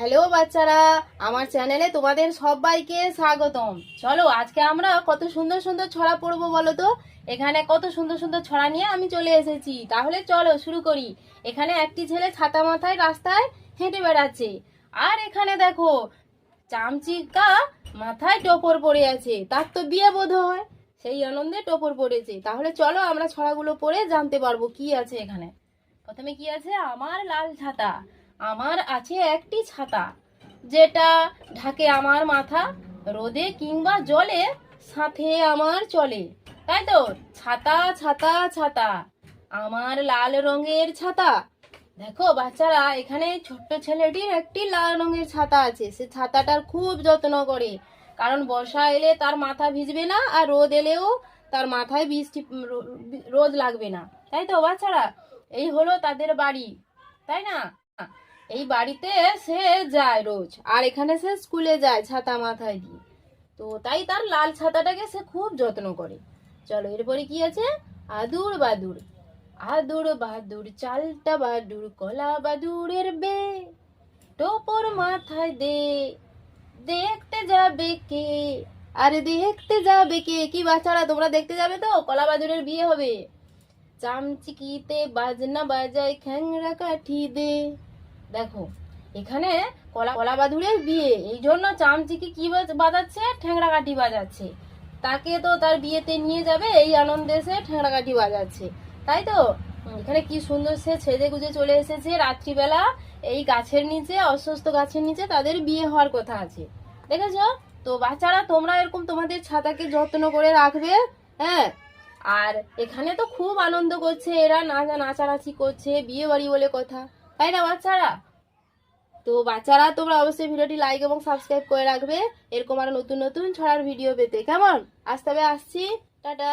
Hello বাচ্চারা, আমার চ্যানেলে তোমাদের সবাইকে স্বাগতম। চলো, আজকে আমরা কত সুন্দর সুন্দর ছড়া পড়ব বলো তো? এখানে কত সুন্দর সুন্দর ছড়া নিয়ে আমি চলে এসেছি। তাহলে চলো, শুরু করি। এখানে একটি ছেলে ছাতা মাথায় রাস্তায় হেঁটে বেড়াচ্ছে। আর এখানে দেখো, চামচিকা মাথায় টোপর পড়ে আছে। তার তো বিয়ে বোধ হয় সেই আনন্দে টোপর পড়েছে। তাহলে চলো, আমরা ছড়াগুলো পড়ে জানতে পারব কি আছে এখানে। প্রথমে কি আছে? আমার লাল ছাতা। আমার আছে একটি ছাতা, যেটা ঢাকে আমার মাথা, রোদে কিংবা জলে সাথে আমার চলে। তাই তো? ছাতা ছাতা ছাতা। আমার লাল রঙের ছাতা। দেখো বাচ্চারা, এখানে ছোট্ট ছেলেটির একটি লাল রঙের ছাতা আছে। সে ছাতাটার খুব যত্ন করে। কারণ বর্ষা এলে তার মাথা ভিজবে না আর রোদ এলেও তার মাথায় বৃষ্টি রোদ লাগবে না। তাই তো বাচ্চারা? এই হলো তাদের বাড়ি। তাই না? এই বাড়িতে সে যায় রোজ, আর এখানে সে স্কুলে যায় ছাতা মাথায় দিয়ে। তো তাই তার লাল ছাতাটাকে সে খুব যত্ন করে। চলো, এরপরে কি আছে? আদুর বাদুর। আদুর বাদুর, চালটা বাদুর, কলা বাদুরের বে। টোপর মাথায় দে, দেখতে যাবে কে? আরে দেখতে যাবে কে? কি বাচ্চারা, তোমরা দেখতে যাবে তো? কলা বাদুরের বিয়ে হবে। চামচিকিতে বাজনা বাজায় খ্যাংরা কাঠি দে। দেখো, এখানে কলা কলা বাদুরের বিয়ে এই জন্য চামচিকি কি বাজ- বাজাচ্ছে? ঠ্যাংরা কাঠি বাজাচ্ছে। তাকে তো তার বিয়েতে নিয়ে যাবে, এই আনন্দে সে ঠ্যাংরা কাঠি বাজাচ্ছে। তাই তো? এখানে কি সুন্দর সে ছেদে গুজে চলে এসেছে রাত্রিবেলা। এই গাছের নিচে, অসুস্থ গাছের নিচে তাদের বিয়ে হওয়ার কথা আছে। দেখেছ? তো বাচ্চারা, তোমরা এরকম তোমাদের ছাতাকে যত্ন করে রাখবে হ্যাঁ? আর এখানে তো খুব আনন্দ করছে, এরা নাচা নাচানাচি করছে বিয়ে বাড়ি বলে কথা। তাই না, বাচ্চারা? তো বাচ্চারা, তোমরা অবশ্যই ভিডিওটি লাইক এবং সাবস্ক্রাইব করে রাখবে। এরকম আরও নতুন নতুন ছড়ার ভিডিও পেতে। কেমন? আসতে হবে আসছি। টাটা।